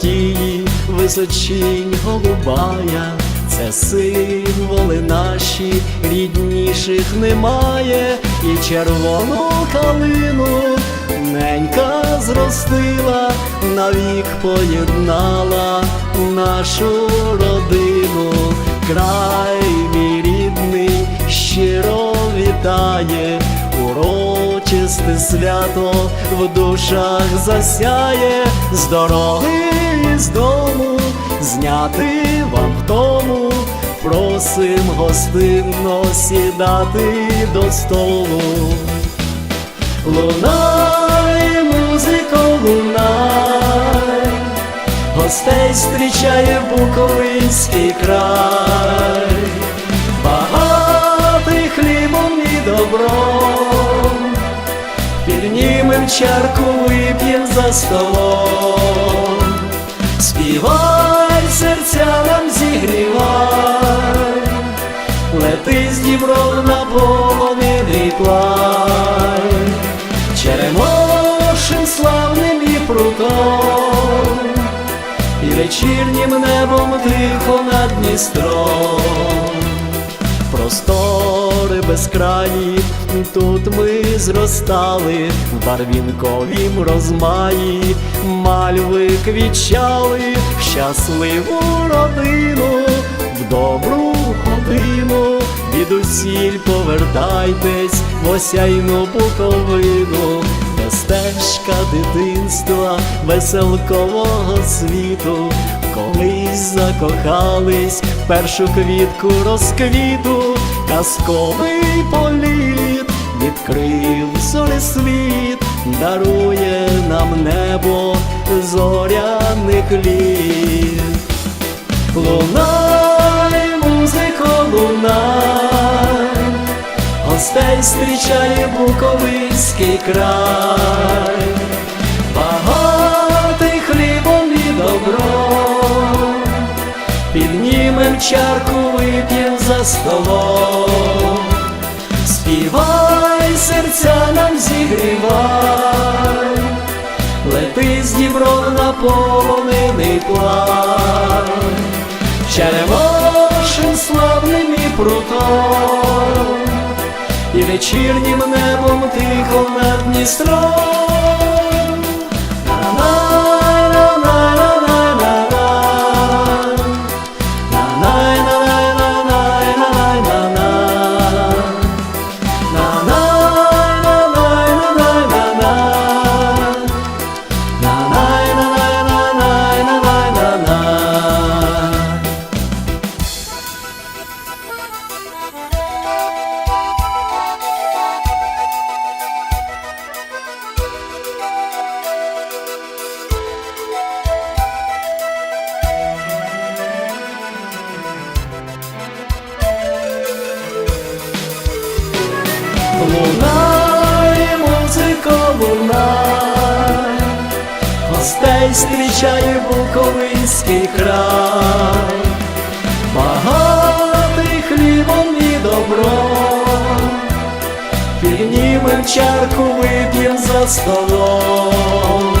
золотії, височінь голубая, це символи наші, рідніших немає, і червону калину ненька зростила, навік поєднала нашу родину, край мій рідний щиро вітає, урочисте свято в душах засяє, з дороги і з дому зняти вам втому, просим гостинно сідати до столу. Лунай, музико, лунай, гостей зустрічає Буковинський край, багатий хлібом і добром, чарку, вип'єм за столом, співай, серця нам зігрівай, лети з Дніпром на полонений плай, черемошим славним і прутом, і вечірнім небом тихо над Дністром. Простори безкраї, тут ми зростали, в барвінковім розмаї, мальви квічали, щасливу родину, в добру годину, від усіль повертайтесь в осяйну буковину, стежка дитинства, веселкового світу, колись закохались, першу квітку розквіту, казковий політ відкрив зорі світ, дарує нам небо зоряних літ. Лунай, музико, лунай, гостей зустрічає Буковинський край, чарку, вип'єм за столом, співай, серця нам зігрівай, лети з Дніпром на полонений плай, черемошим славним і прутом, і вечірнім небом тихо над Дністром. Зустрічає Буковинський край, багатий хлібом і добром, піднімем чарку, вип'єм за столом,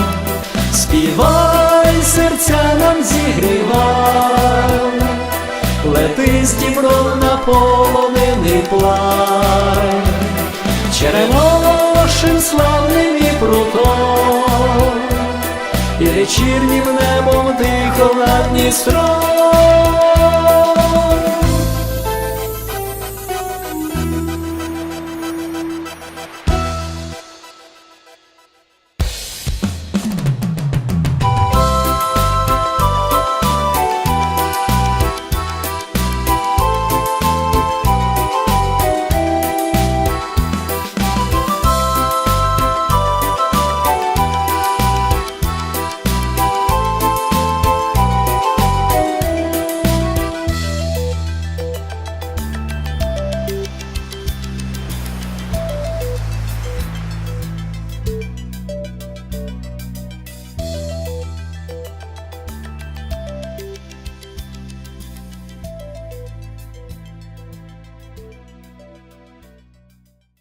співай, серця нам зігрівай, лети з Дніпром на полонений плай. Черемошим славним вечірнім небом тихо над Дністром.